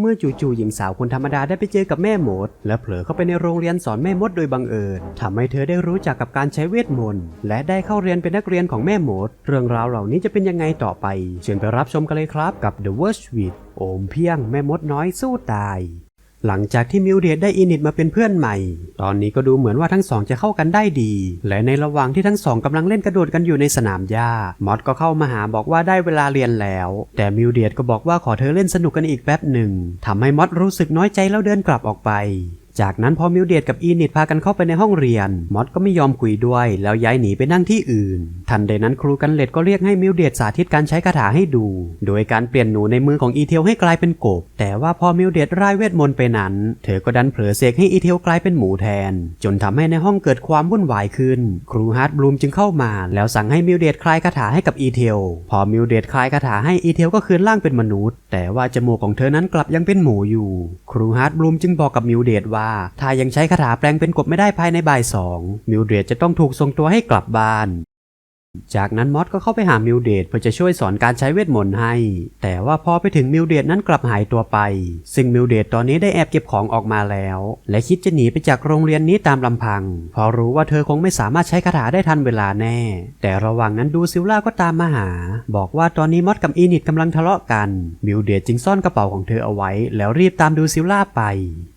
เมื่อจู่ๆหญิงสาวคนธรรมดาได้ไปเจอกับแม่มด และเผลอเข้าไปในโรงเรียนสอนแม่มดโดยบังเอิญทำให้เธอได้รู้จักกับการใช้เวทมนต์และได้เข้าเรียนเป็นนักเรียนของแม่มด เรื่องราวเหล่านี้จะเป็นยังไงต่อไปเชิญไปรับชมกันเลยครับกับ The Worst with โอมเพียงแม่มดน้อยสู้ตาย หลังจากที่มิวเดดได้อินิตมาเป็นเพื่อนใหม่ ตอนนี้ก็ดูเหมือนว่าทั้งสองจะเข้ากันได้ดี และในระหว่างที่ทั้งสองกำลังเล่นกระโดดกันอยู่ในสนามหญ้ามอดก็เข้ามาหาบอกว่าได้เวลาเรียนแล้ว แต่มิวเดดก็บอกว่าขอเธอเล่นสนุกกันอีกแป๊บหนึ่งทำให้มอดรู้สึกน้อยใจแล้วเดินกลับออกไป จากนั้นพอมิวเดดกับอีนิตพากันเข้าไปในห้องเรียน มอดก็ไม่ยอมคุยด้วย แล้วย้ายหนีไปนั่งที่อื่น ทันใดนั้นครูกันเลดก็เรียกให้มิวเดดสาธิตการใช้คาถาให้ดู โดยการเปลี่ยนหนูในมือของอีเทลให้กลายเป็นกบ แต่ว่าพอมิวเดดร่ายเวทมนต์ไปนั้น เธอก็ดันเผลอเสกให้อีเทลกลายเป็นหมูแทน จนทำให้ในห้องเกิดความวุ่นวายขึ้น ครูฮาร์ดบลูมจึงเข้ามา แล้วสั่งให้มิวเดดคลายคาถาให้กับอีเทล พอมิวเดดคลายคาถาให้อีเทลก็คืนร่างเป็นมนุษย์ แต่ว่าจมูกของเธอนั้นกลับยังเป็นหมูอยู่ ครูฮาร์ดบลูมจึงบอกกับมิวเดดว่าถ้ายังใช้คาถาแปลงเป็นกบไม่ได้ภายในบ่ายสองมิวเดรตจะต้องถูกส่งตัวให้กลับบ้าน จากนั้นมอสก็เข้าไปหามิวเดดเพื่อจะช่วยสอนการใช้เวทมนต์ให้ แต่ว่าพอไปถึงมิวเดดนั้นกลับหายตัวไป ซึ่งมิวเดดตอนนี้ได้แอบเก็บของออกมาแล้ว และคิดจะหนีไปจากโรงเรียนนี้ตามลำพังเพอรู้ว่าเธอคงไม่สามารถใช้คาถาได้ทันเวลาแน่ แต่ระหว่างนั้นดูซิลล่าก็ตามมาหา บอกว่าตอนนี้มอสกับอีนิดกำลังทะเลาะกัน มิวเดดจึงซ่อนกระเป๋าของเธอเอาไว้ แล้วรีบตามดูซิลล่าไป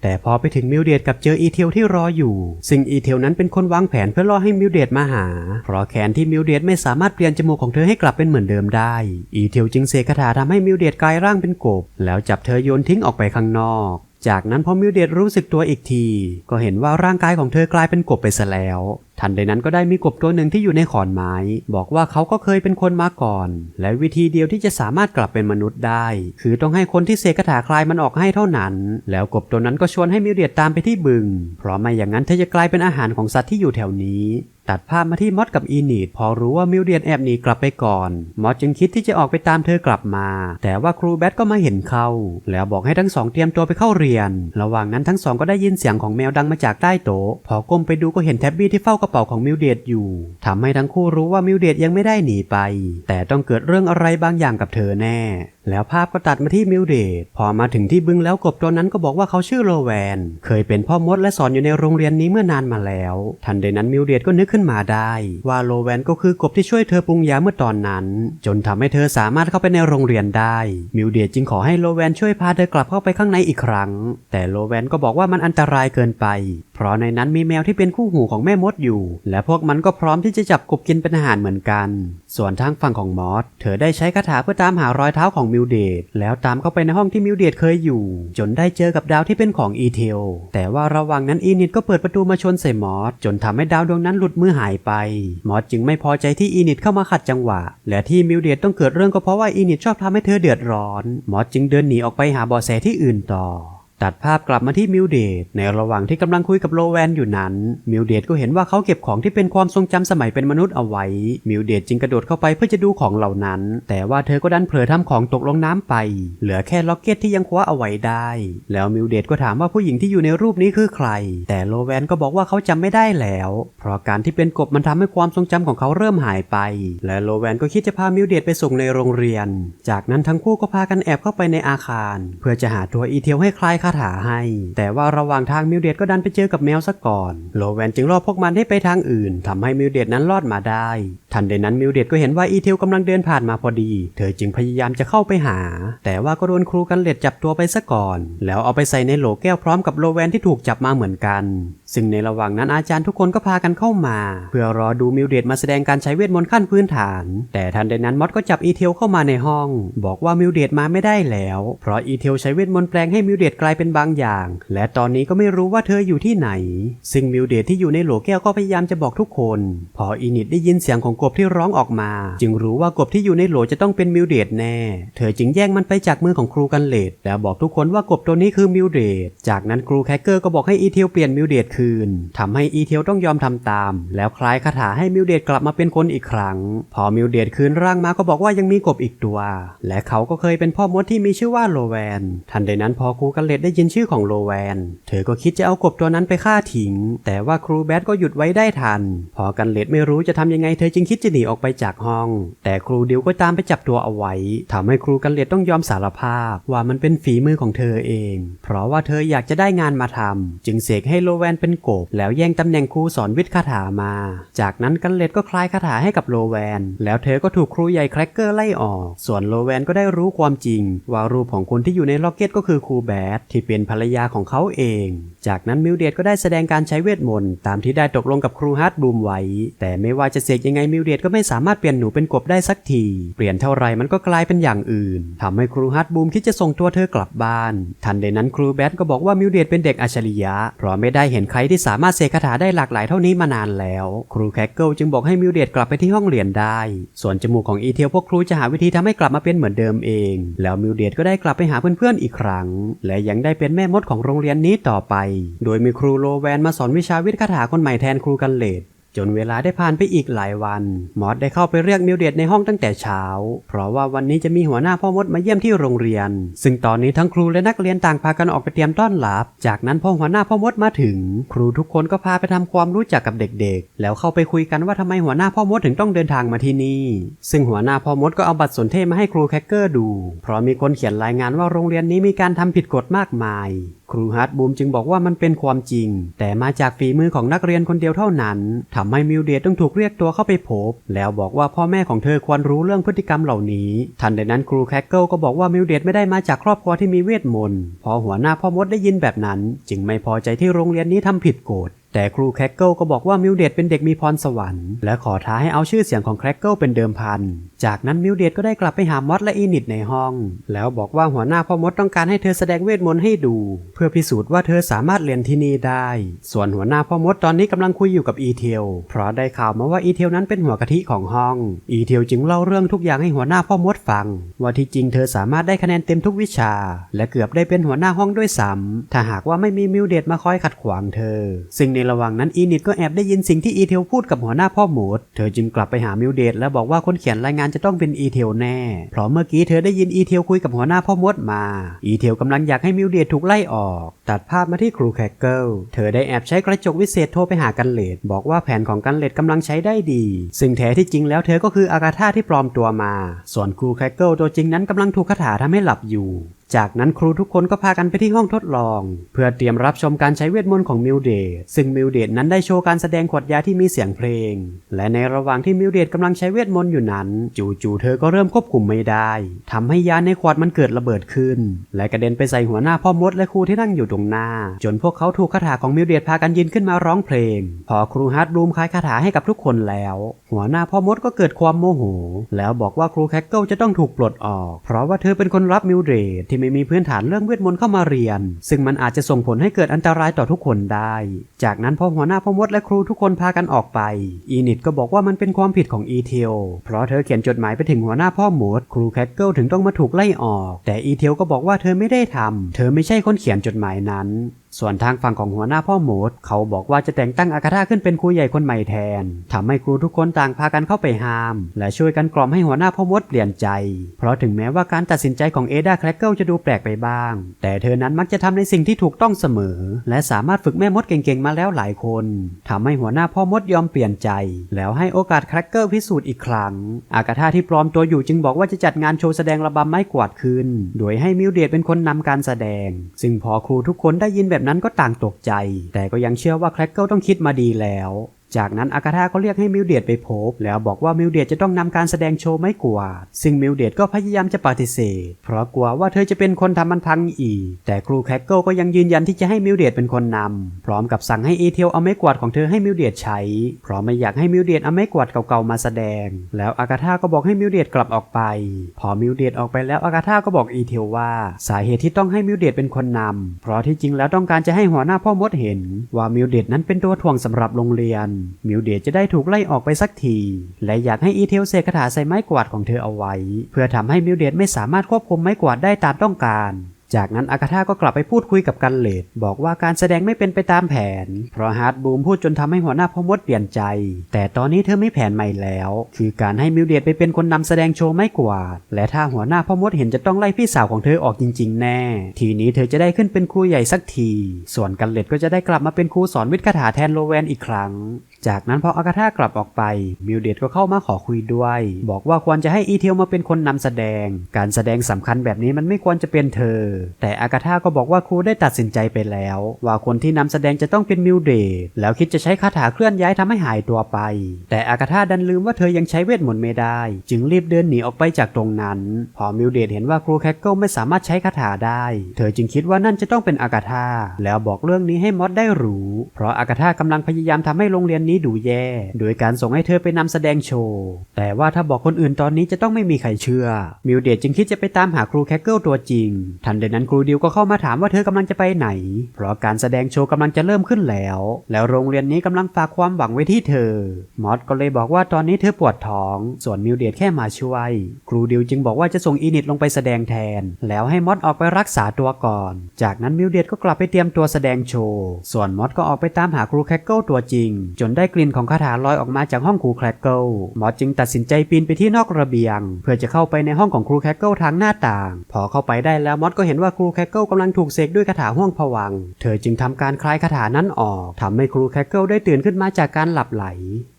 แต่พอไปถึงมิวเดดกับเจออีเทลที่รออยู่ ซึ่งอีเทลนั้นเป็นคนวางแผนเพื่อล่อให้มิวเดดมาหา เพราะแขนที่มิวเดดไม่สามารถเปลี่ยนจมูกของเธอให้กลับเป็นเหมือนเดิมได้ อีเทลจึงเสกคาถาทำให้มิวเดียดกลายร่างเป็นกบ แล้วจับเธอโยนทิ้งออกไปข้างนอก จากนั้นพอมิวเดียดรู้สึกตัวอีกที ก็เห็นว่าร่างกายของเธอกลายเป็นกบไปซะแล้วทันใดนั้นก็ได้มีกบตัวหนึ่งที่อยู่ในขอนไม้ บอกว่าเขาก็เคยเป็นคนมาก่อน และวิธีเดียวที่จะสามารถกลับเป็นมนุษย์ได้ คือต้องให้คนที่เสกคาถาคลายมันออกให้เท่านั้น แล้วกบตัวนั้นก็ชวนให้มิวเดียตามไปที่บึง เพราะไม่อย่างนั้นเธอจะกลายเป็นอาหารของสัตว์ที่อยู่แถวนี้ ตัดภาพมาที่มอสกับอีนิดพอรู้ว่ามิวเดียนแอบหนีกลับไปก่อน มอสจึงคิดที่จะออกไปตามเธอกลับมา แต่ว่าครูแบทก็มาเห็นเขาแล้วบอกให้ทั้งสองเตรียมตัวไปเข้าเรียน ระหว่างนั้นทั้งสองก็ได้ยินเสียงของแมวดังมาจากใต้โต๊ะพอก้มไปดูก็เห็นแท็บบี้ที่เฝ้ากระเป๋าของมิวเดียอยู่ทำให้ทั้งคู่รู้ว่ามิวเดียยังไม่ได้หนีไป แต่ต้องเกิดเรื่องอะไรบางอย่างกับเธอแน่ แล้วภาพก็ตัดมาที่มิวเดดพอมาถึงที่บึงแล้วกบตัวนั้นก็บอกว่าเขาชื่อโลแวน เคยเป็นพ่อมดและสอนอยู่ในโรงเรียนนี้เมื่อนานมาแล้ว ทันใดนั้นมิวเดดก็นึกขึ้นมาได้ ว่าโลแวนก็คือกบที่ช่วยเธอปรุงยาเมื่อตอนนั้น จนทำให้เธอสามารถเข้าไปในโรงเรียนได้ มิวเดดจึงขอให้โลแวนช่วยพาเธอกลับเข้าไปข้างในอีกครั้ง แต่โลแวนก็บอกว่ามันอันตรายเกินไป เพราะในนั้นมีแมวที่เป็นคู่หูของแม่มดอยู่ และพวกมันก็พร้อมที่จะจับกบกินเป็นอาหารเหมือนกัน ส่วนทางฝั่งของมอสเธอได้ใช้คาถาเพื่อตามหารอยเท้าของมิวเดดแล้วตามเข้าไปในห้องที่มิวเดดเคยอยู่ จนได้เจอกับดาวที่เป็นของอีเทลแต่ว่าระหว่างนั้นอีนิดก็เปิดประตูมาชนใส่มอสจนทำให้ดาวดวงนั้นหลุดมือหายไป มอสจึงไม่พอใจที่อีนิดเข้ามาขัดจังหวะ และที่มิวเดดต้องเกิดเรื่องก็เพราะว่าอีนิดชอบทำให้เธอเดือดร้อน มอสจึงเดินหนีออกไปหาบาะแสที่อื่นต่อ ตัดภาพกลับมาที่มิวเดดในระหว่างที่กำลังคุยกับโลแวนอยู่นั้น มิวเดดก็เห็นว่าเขาเก็บของที่เป็นความทรงจำสมัยเป็นมนุษย์เอาไว้ มิวเดดจึงกระโดดเข้าไปเพื่อจะดูของเหล่านั้น แต่ว่าเธอก็ดันเผลอทำของตกลงน้ำไป เหลือแค่ล็อกเก็ตที่ยังคว้าเอาไว้ได้ แล้วมิวเดดก็ถามว่าผู้หญิงที่อยู่ในรูปนี้คือใคร แต่โลแวนก็บอกว่าเขาจำไม่ได้แล้ว เพราะการที่เป็นกบมันทำให้ความทรงจำของเขาเริ่มหายไป และโลแวนก็คิดจะพามิวเดดไปส่งในโรงเรียน จากนั้นทั้งคู่ก็พากันแอบเข้าไปในอาคาร เพื่อจะหาตัวอีเทลให้คลายคาถาให้ แต่ว่าระหว่างทางมิวเดตก็ดันไปเจอกับแมวซะก่อน โลแวนจึงล่อพวกมันให้ไปทางอื่นทำให้มิวเดตนั้นรอดมาได้ทันใดนั้นมิวเดดก็เห็นว่าอีเทลกำลังเดินผ่านมาพอดี เธอจึงพยายามจะเข้าไปหา แต่ว่าก็โดนครูกันเลดจับตัวไปซะก่อน แล้วเอาไปใส่ในโหลแก้วพร้อมกับโลแวนที่ถูกจับมาเหมือนกัน ซึ่งในระหว่างนั้นอาจารย์ทุกคนก็พากันเข้ามา เพื่อรอดูมิวเดดมาแสดงการใช้เวทมนต์ขั้นพื้นฐาน แต่ทันใดนั้นมอดก็จับอีเทลเข้ามาในห้อง บอกว่ามิวเดดมาไม่ได้แล้ว เพราะอีเทลใช้เวทมนต์แปลงให้มิวเดดกลายเป็นบางอย่าง และตอนนี้ก็ไม่รู้ว่าเธออยู่ที่ไหน ซึ่งมิวเดดที่อยู่ในโหลแก้วก็พยายามจะบอกทุกคน พออีนิดได้ยินเสียงของกบที่ร้องออกมา จึงรู้ว่ากบที่อยู่ในโหลจะต้องเป็นมิวเดดแน่ เธอจึงแย่งมันไปจากมือของครูกันเลดแล้วบอกทุกคนว่ากบตัวนี้คือมิวเดดจากนั้นครูแคคเกอร์ก็บอกให้อีเทลเปลี่ยนมิวเดดคืนทำให้อีเทลต้องยอมทำตาม แล้วคลายคาถาให้มิวเดดกลับมาเป็นคนอีกครั้ง พอมิวเดดคืนร่างมาก็บอกว่ายังมีกบอีกตัว และเขาก็เคยเป็นพ่อมดที่มีชื่อว่าโลแวน ทันใดนั้นพอครูกันเลดได้ยินชื่อของโลแวน เธอก็คิดจะเอากบตัวนั้นไปฆ่าทิ้ง แต่ว่าครูแบทก็หยุดไว้ได้ทัน พอกันเลดไม่รู้จะทำยังไงเธอจึงคิดจะหนีออกไปจากห้อง แต่ครูดิวก็ตามไปจับตัวเอาไว้ทำให้ครูกันเลดต้องยอมสารภาพว่ามันเป็นฝีมือของเธอเอง เพราะว่าเธออยากจะได้งานมาทำจึงเสกให้โลแวนเป็นกบ แล้วแย่งตำแหน่งครูสอนวิทย์คาถามา จากนั้นกันเลดก็คลายคาถาให้กับโลแวน แล้วเธอก็ถูกครูใหญ่แครกเกอร์ไล่ออก ส่วนโลแวนก็ได้รู้ความจริง ว่ารูปของคนที่อยู่ในล็อกเก็ตก็คือครูแบทที่เป็นภรรยาของเขาเอง จากนั้นมิวเดดก็ได้แสดงการใช้เวทมนต์ตามที่ได้ตกลงกับครูฮาร์ดบูมไว้ แต่ไม่ว่าจะเสกยังไงมิิวเดดก็ไม่สามารถเปลี่ยนหนูเป็นกบได้สักที เปลี่ยนเท่าไรมันก็กลายเป็นอย่างอื่นทำให้ครูฮาร์ดบลูมคิดจะส่งตัวเธอกลับบ้าน ทันใดนั้นครูแบทก็บอกว่ามิวเดดเป็นเด็กอัจฉริยะ เพราะไม่ได้เห็นใครที่สามารถเสกคาถาได้หลากหลายเท่านี้มานานแล้ว ครูแคกเกิลจึงบอกให้มิวเดดกลับไปที่ห้องเรียนได้ ส่วนจมูกของอีเทลพวกครูจะหาวิธีทำให้กลับมาเป็นเหมือนเดิมเอง แล้วมิวเดดก็ได้กลับไปหาเพื่อนๆอีกครั้ง และยังได้เป็นแม่มดของโรงเรียนนี้ต่อไป โดยมีครูโลแวนมาสอนวิชาวิทย์คาถาคนใหม่แทนครูกันเลด จนเวลาได้ผ่านไปอีกหลายวัน มอสได้เข้าไปเรียกมิวเดียดในห้องตั้งแต่เช้า เพราะว่าวันนี้จะมีหัวหน้าพ่อมดมาเยี่ยมที่โรงเรียน ซึ่งตอนนี้ทั้งครูและนักเรียนต่างพากันออกไปเตรียมต้อนรับ จากนั้นพอหัวหน้าพ่อมดมาถึง ครูทุกคนก็พาไปทำความรู้จักกับเด็กๆ แล้วเข้าไปคุยกันว่าทำไมหัวหน้าพ่อมดถึงต้องเดินทางมาที่นี่ ซึ่งหัวหน้าพ่อมดก็เอาบัตรสนเทศมาให้ครูแคคเกอร์ดู เพราะมีคนเขียนรายงานว่าโรงเรียนนี้มีการทำผิดกฎมากมายครูฮาร์ดบูมจึงบอกว่ามันเป็นความจริง แต่มาจากฝีมือของนักเรียนคนเดียวเท่านั้น ทำให้มิวเดตต้องถูกเรียกตัวเข้าไปพบ แล้วบอกว่าพ่อแม่ของเธอควรรู้เรื่องพฤติกรรมเหล่านี้ ทันใดนั้นครูแคคเกิลก็บอกว่ามิวเดตไม่ได้มาจากครอบครัวที่มีเวทมนต์ พอหัวหน้าพ่อมดได้ยินแบบนั้น จึงไม่พอใจที่โรงเรียนนี้ทำผิดกฎแต่ครูแคคเกิลก็บอกว่ามิวเดตเป็นเด็กมีพรสวรรค์ และขอท้าให้เอาชื่อเสียงของแคคเกิลเป็นเดิมพัน จากนั้นมิวเดตก็ได้กลับไปหามอสและอีนิดในห้อง แล้วบอกว่าหัวหน้าพ่อมดต้องการให้เธอแสดงเวทมนต์ให้ดู เพื่อพิสูจน์ว่าเธอสามารถเรียนที่นี่ได้ ส่วนหัวหน้าพ่อมดตอนนี้กำลังคุยอยู่กับอีเทล เพราะได้ข่าวมาว่าอีเทลนั้นเป็นหัวกะทิของห้อง อีเทลจึงเล่าเรื่องทุกอย่างให้หัวหน้าพ่อมดฟัง ว่าที่จริงเธอสามารถได้คะแนนเต็มทุกวิชา และเกือบได้เป็นหัวหน้าห้องด้วยซ้ำถ้าหากว่าไม่มีมิวเดตมาคอยขัดขวางเธอ ซึ่งในระหว่างนั้นอีนิดก็แอบได้ยินสิ่งที่อีเทลพูดกับหัวหน้าพ่อหมดเธอจึงกลับไปหามิวเดตและบอกว่าคนเขียนรายงานจะต้องเป็นอีเทลแน่ เพราะเมื่อกี้เธอได้ยินอีเทลคุยกับหัวหน้าพ่อมดมา อีเทลกำลังอยากให้มิวเดตถูกไล่ออก ตัดภาพมาที่ครูแคคเกิล เธอได้แอบใช้กระจกวิเศษโทรไปหากันเลดบอกว่าแผนของกันเลดกำลังใช้ได้ดี ซึ่งแท้ที่จริงแล้วเธอก็คืออากาธาที่ปลอมตัวมา ส่วนครูแคคเกิลตัวจริงนั้นกำลังถูกคาถาทำให้หลับอยู่จากนั้นครูทุกคนก็พากันไปที่ห้องทดลอง เพื่อเตรียมรับชมการใช้เวทมนต์ของมิวเดซึ่งมิวเดตนั้นได้โชว์การแสดงขวดยาที่มีเสียงเพลง และในระหว่างที่มิวเดตกำลังใช้เวทมนต์อยู่นั้น จู่ๆเธอก็เริ่มควบคุมไม่ได้ทำให้ยาในขวดมันเกิดระเบิดขึ้น และกระเด็นไปใส่หัวหน้าพ่อมดและครูที่นั่งอยู่ตรงหน้า จนพวกเขาถูกคาถาของมิวเดตพากันยืนขึ้นมาร้องเพลง พอครูฮาร์ดบลูมคลายคาถาให้กับทุกคนแล้ว หัวหน้าพ่อมดก็เกิดความโมโห แล้วบอกว่าครูแคคเกิลจะต้องถูกปลดออก เพราะว่าเธอเป็นคนรับมิวเดตที่ไม่มีพื้นฐานเรื่องเวทมนต์เข้ามาเรียน ซึ่งมันอาจจะส่งผลให้เกิดอันตรายต่อทุกคนได้ จากนั้นพอหัวหน้าพ่อมดและครูทุกคนพากันออกไป อีนิดก็บอกว่ามันเป็นความผิดของอีเทล เพราะเธอเขียนจดหมายไปถึงหัวหน้าพ่อมด ครูแคทเกิลถึงต้องมาถูกไล่ออก แต่อีเทลก็บอกว่าเธอไม่ได้ทำเธอไม่ใช่คนเขียนจดหมายนั้นส่วนทางฝั่งของหัวหน้าพ่อหมดเขาบอกว่าจะแต่งตั้งอาคาธาขึ้นเป็นครูใหญ่คนใหม่แทนทำให้ครูทุกคนต่างพากันเข้าไปห้าม และช่วยกันกล่อมให้หัวหน้าพ่อมดเปลี่ยนใจ เพราะถึงแม้ว่าการตัดสินใจของเอดาแครกเกิลจะดูแปลกไปบ้าง แต่เธอนั้นมักจะทำในสิ่งที่ถูกต้องเสมอ และสามารถฝึกแม่มดเก่งๆมาแล้วหลายคนทำให้หัวหน้าพ่อมดยอมเปลี่ยนใจ แล้วให้โอกาสแครกเกิลพิสูจน์อีกครั้ง อากาธาที่ปลอมตัวอยู่จึงบอกว่าจะจัดงานโชว์แสดงระบำไม้กวาดขึ้นโดยให้มิวเดตเป็นคนนำการแสดง ซึ่งพอครูทุกคนได้ยินแบบแบบนั้นก็ต่างตกใจ แต่ก็ยังเชื่อว่าแครกเกิลต้องคิดมาดีแล้ว จากนั้นอากาธาก็เรียกให้มิวเดตไปพบ แล้วบอกว่ามิวเดตจะต้องนำการแสดงโชว์ไม้กวาด ซึ่งมิวเดตก็พยายามจะปฏิเสธ เพราะกลัวว่าเธอจะเป็นคนทำมันพังอีก แต่ครูแคคเกิลก็ยังยืนยันที่จะให้มิวเดตเป็นคนนำพร้อมกับสั่งให้อีเทลเอาไม้กวาดของเธอให้มิวเดตใช้ เพราะไม่อยากให้มิวเดตเอาไม้กวาดเก่าๆมาแสดง แล้วอากาธาก็บอกให้มิวเดตกลับออกไป พอมิวเดตออกไปแล้วอากาธาก็บอกอีเทลว่าสาเหตุที่ต้องให้มิวเดตเป็นคนนำเพราะที่จริงแล้วต้องการจะให้หัวหน้าพ่อมดเห็น ว่ามิวเดตนั้นเป็นตัวถ่วงสำหรับโรงเรียนมิวเดตจะได้ถูกไล่ออกไปสักที และอยากให้อีเทลเสกคาถาใส่ไม้กวาดของเธอเอาไว้ เพื่อทำให้มิวเดตไม่สามารถควบคุมไม้กวาดได้ตามต้องการ จากนั้นอากาธาก็กลับไปพูดคุยกับกันเลดบอกว่าการแสดงไม่เป็นไปตามแผน เพราะฮาร์ดบูมพูดจนทำให้หัวหน้าพ่อมดเปลี่ยนใจ แต่ตอนนี้เธอไม่แผนใหม่แล้ว คือการให้มิวเดียดไปเป็นคนนำแสดงโชว์ไม่กวาด และถ้าหัวหน้าพ่อมดเห็นจะต้องไล่พี่สาวของเธอออกจริง ๆ แน่ ทีนี้เธอจะได้ขึ้นเป็นครูใหญ่สักที ส่วนกันเลดก็จะได้กลับมาเป็นครูสอนวิทย์คาถาแทนโลแวนอีกครั้ง จากนั้นพออากาธากลับออกไป มิวเดดก็เข้ามาขอคุยด้วย บอกว่าควรจะให้อีเทลมาเป็นคนนำแสดง การแสดงสำคัญแบบนี้มันไม่ควรจะเป็นเธอแต่อากาธาก็บอกว่าครูได้ตัดสินใจไปแล้ว ว่าคนที่นำแสดงจะต้องเป็นมิวเดดแล้วคิดจะใช้คาถาเคลื่อนย้ายทำให้หายตัวไป แต่อากาธาดันลืมว่าเธอยังใช้เวทมนต์ไม่ได้ จึงรีบเดินหนีออกไปจากตรงนั้น พอมิวเดดเห็นว่าครูแคคเกิลไม่สามารถใช้คาถาได้ เธอจึงคิดว่านั่นจะต้องเป็นอากาธาแล้วบอกเรื่องนี้ให้มอดได้รู้ เพราะอากาธากำลังพยายามทำให้โรงเรียนนี้ดูแย่ โดยการส่งให้เธอไปนำแสดงโชว์ แต่ว่าถ้าบอกคนอื่นตอนนี้จะต้องไม่มีใครเชื่อ มิวเดดจึงคิดจะไปตามหาครูแคคเกิลตัวจริง ทันใดังนั้นครูดิวก็เข้ามาถามว่าเธอกำลังจะไปไหน เพราะการแสดงโชว์กำลังจะเริ่มขึ้นแล้ว แล้วโรงเรียนนี้กำลังฝากความหวังไว้ที่เธอ มอสก็เลยบอกว่าตอนนี้เธอปวดท้อง ส่วนมิวเดดแค่มาช่วย ครูดิวจึงบอกว่าจะส่งอีนิตลงไปแสดงแทน แล้วให้มอสออกไปรักษาตัวก่อน จากนั้นมิวเดดก็กลับไปเตรียมตัวแสดงโชว์ ส่วนมอสก็ออกไปตามหาครูแคคเกิลตัวจริง จนได้กลิ่นของคาถาลอยออกมาจากห้องครูแคคเกิลมอสจึงตัดสินใจปีนไปที่นอกระเบียง เพื่อจะเข้าไปในห้องของครูแคคเกิลทางหน้าต่าง พอเข้าไปได้แล้วมอสก็เห็นว่าครูแคคเกิลกำลังถูกเสกด้วยคาถาห้วงผวัง เธอจึงทำการคลายคาถานั้นออกทำให้ครูแคคเกิลได้ตื่นขึ้นมาจากการหลับไหล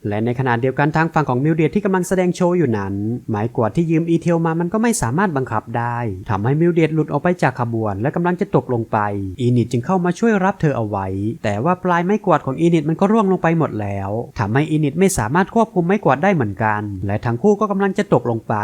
และในขณะเดียวกันทางฝั่งของมิวเดียที่กำลังแสดงโชว์อยู่นั้นไม้กวาดที่ยืมอีเทลมามันก็ไม่สามารถบังคับได้ทำให้มิวเดียหลุดออกไปจากขบวน และกำลังจะตกลงไป อีนิตจึงเข้ามาช่วยรับเธอเอาไว้ แต่ว่าปลายไม้กวาดของอีนิตมันก็ร่วงลงไปหมดแล้วทำให้อีนิตไม่สามารถควบคุมไม้กวาดได้เหมือนกัน และทั้งคู่ก็กำลังจะตกลงไป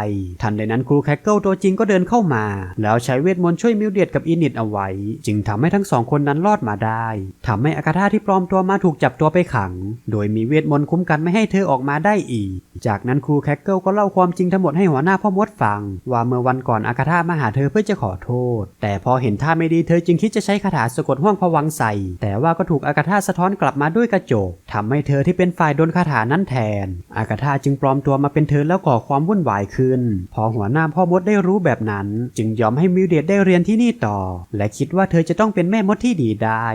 ทันใดนั้นครูแคคเกิลตัวจริงก็เดินเข้ามา แล้วใช้เวทมนต์ช่วยมิวเดียกับอีนิตเอาไว้ จึงทำให้ทั้งสองคนนั้นรอดมาได้ทำให้อากาธาที่ปลอมตัวมาถูกจับตัวไปขัง โดยมีเวทมนต์คุ้มกันไม่ให้เธอออกมาได้อีก จากนั้นครูแคคเกิลก็เล่าความจริงทั้งหมดให้หัวหน้าพ่อมดฟัง ว่าเมื่อวันก่อนอากาธามาหาเธอเพื่อจะขอโทษ แต่พอเห็นท่าไม่ดีเธอจึงคิดจะใช้คาถาสะกดห้วงผวังใส่ แต่ว่าก็ถูกอากาธาสะท้อนกลับมาด้วยกระจกทำให้เธอที่เป็นฝ่ายโดนคาถานั้นแทน อากาธาจึงปลอมตัวมาเป็นเธอแล้วก่อความวุ่นวายขึ้น พอหัวหน้าพ่อมดได้รู้แบบนั้น จึงยอมให้มิวเดดได้เรียนที่นี่ต่อ และคิดว่าเธอจะต้องเป็นแม่มดที่ดีได้